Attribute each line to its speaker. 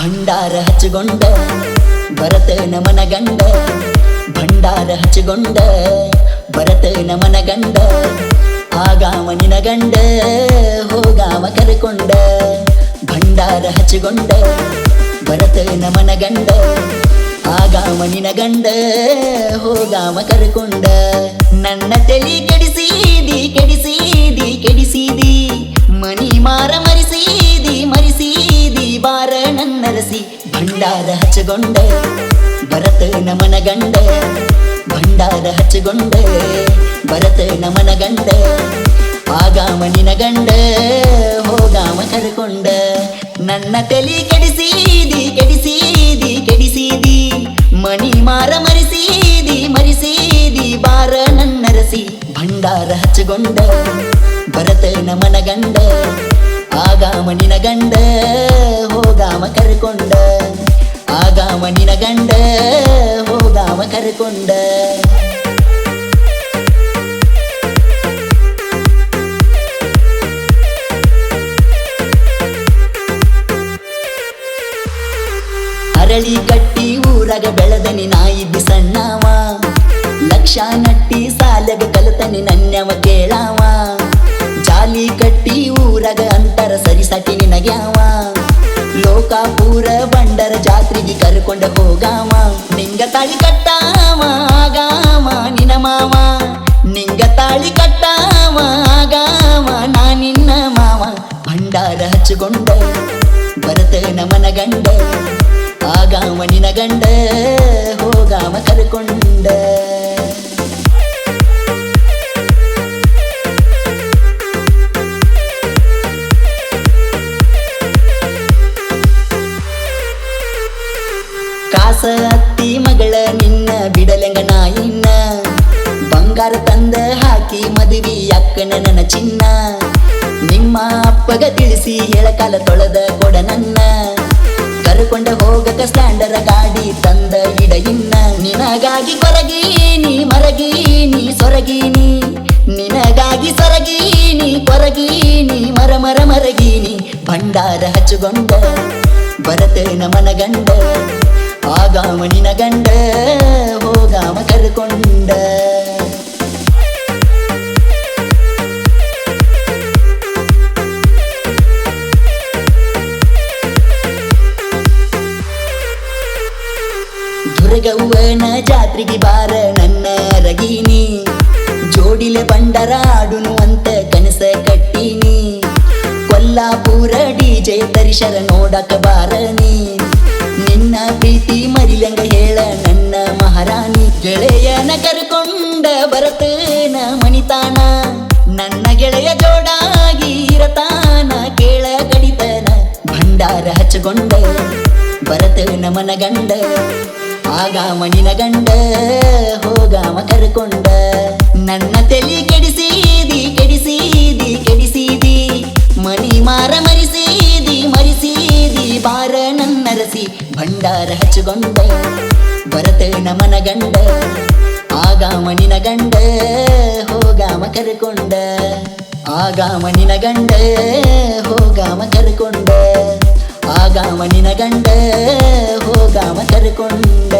Speaker 1: ಭಂಡಾರ ಹಚ್ಚಿಕೊಂಡ ನಮನ ಮನಗಂಡ, ಭಂಡಾರ ಹಚ್ಚಿಕೊಂಡ ಭರತನ ಮನಗಂಡ ಆಗಾಮ ನಿನ ಗಂಡ ಹೋಗಾಮ ಕರೆಕೊಂಡ, ಭಂಡಾರ ಹಚ್ಚಿಕೊಂಡ ಭರತನ ಮನಗಂಡ ಆಗಾಮ ನಿನ ಗಂಡ ಹೋಗಾಮ ಕರೆಕೊಂಡ. ನನ್ನ ತಲೆ ಕೆಡಿಸಿದಿ ಕೆಡಿಸಿದಿ ಕೆಡಿಸಿದಿ ಮನಿ ಮಾರ ಭಂಡಾರ ಹಚ್ಚಗೊಂಡ ಭರತ ನಮನ ಗಂಡ. ಭಂಡಾರ ಹಚ್ಚಗೊಂಡ ಭರತ ನಮನ ಗಂಡ. ಆಗಾಮ ನಿನ ಗಂಡ, ಹೋಗಾಮ ಕರ್ಕೊಂಡ. ನನ್ನ ತಲೆ ಕೆಡಿಸೀದಿ ಕೆಡಿಸೀದಿ ಕೆಡಿಸೀದಿ. ಮಣಿ ಮಾರ ಮರಿಸೀದಿ ಮರಿಸೀದಿ, ಬಾರ ನನ್ನರಸಿ. ಭಂಡಾರ ಹಚ್ಚಗೊಂಡ ಭರತ ನಮನ ಗಂಡ. ಆಗಾಮ ನಿನ ಗಂಡ, ಹೋಗಾಮ ಕರ್ಕೊಂಡ. ನಿನ ಗಂಡ ಹೋದಾವ ಕರೆಕೊಂಡ. ಅರಳಿ ಕಟ್ಟಿ ಊರಾಗ ಬೆಳೆದನಿ ನಾಯಿ ಸಣ್ಣವ ಲಕ್ಷ ನಟ್ಟಿ ಸಾಲಗ ಕಲತನಿ ನನ್ಯವ ಕರ್ಕೊಂಡ ಹೋಗಾಮ ನಿಂಗ ತಾಳಿ ಕಟ್ಟಾಮ ಆಗಾಮ ನಿನ ಮಾವ. ನಿಂಗ ತಾಳಿ ಕಟ್ಟಾಮ ಆಗಾಮ ನಾ ನಿನ್ನ ಮಾವ. ಭಂಡಾರ ಹಚ್ಚಿಕೊಂಡ ನಮನ ಗಂಡ. ಆಗಾಮ ನಿನ ಗಂಡ. ಅತ್ತಿ ಮಗಳ ನಿನ್ನ ಬಿಡಲೆಂಗ ಇನ್ನ ಬಂಗಾರ ತಂದ ಹಾಕಿ ಮದುವೆ ಅಕ್ಕನ ನನ್ನ ಚಿನ್ನ. ನಿಮ್ಮ ಅಪ್ಪಗ ತಿಳಿಸಿ ಹೇಳಕಾಲ ತೊಳೆದ ಕೊಡ ನನ್ನ. ಕರ್ಕೊಂಡ ಹೋಗಕ ಸ್ಟ್ಯಾಂಡರ ಗಾಡಿ ತಂದ ಗಿಡ ಇನ್ನ. ನಿನಗಾಗಿ ಕೊರಗೀನಿ, ಮರಗೀನಿ, ಸೊರಗೀನಿ. ನಿನಗಾಗಿ ಸೊರಗೀನಿ, ಕೊರಗೀನಿ, ಮರ ಮರ, ಮರಗೀನಿ. ಭಂಡಾರ ಹಚ್ಚುಗೊಂಡ ಬರತೇನ ನಮನ ಗಂಡ ಆಗಾಮ ನಿನ ಗಂಡ, ಹೋಗಾಮ ಕರ್ಕೊಂಡ. ದುರ್ಗವ್ವನ ಜಾತ್ರೆಗೆ ಬಾರ ನನ್ನ ರಗೀನಿ. ಜೋಡಿಲೆ ಬಂಡರ ಆಡುನು ಅಂತ ಕನಸ ಕಟ್ಟೀನಿ. ಕೊಲ್ಲಾಪುರ ಡಿಜೆ ನೋಡಕ ಬಾರನಿ ನಿನ್ನ ಪ್ರೀತಿ ಮರಿಲಂಗ ಹೇಳ ನನ್ನ ಮಹಾರಾಣಿ. ಗೆಳೆಯನ ಕರ್ಕೊಂಡ ಬರತೇನ ಮಣಿತಾನ? ನನ್ನ ಗೆಳೆಯ ಜೋಡಾಗಿ ಇರತಾನ? ಕೇಳ ಕಡಿತನ ಭಂಡಾರ ಹಚ್ಚಗೊಂಡ ಬರತೇನ ಮನಗಂಡ? ಆಗಾಮ ನಿನ ಗಂಡ ಹೋಗಾಮ ಕರ್ಕೊಂಡ. ನನ್ನ ತೆಲಿ ಕೆಡಿಸೀದಿ ಭಂಡಾರ ಹಚ್ಚಿಕೊಂಡೆ ಬರತೆ ನಮನ ಗಂಡ ಆಗಾಮ ನಿನ ಗಂಡ ಹೋಗಾಮ ಕರ್ಕೊಂಡ. ಆಗ ನಿನ ಗಂಡ ಹೋಗಾಮ ಕರ್ಕೊಂಡ. ಆಗ ನಿನ ಗಂಡ ಹೋಗಾಮ ಕರ್ಕೊಂಡ.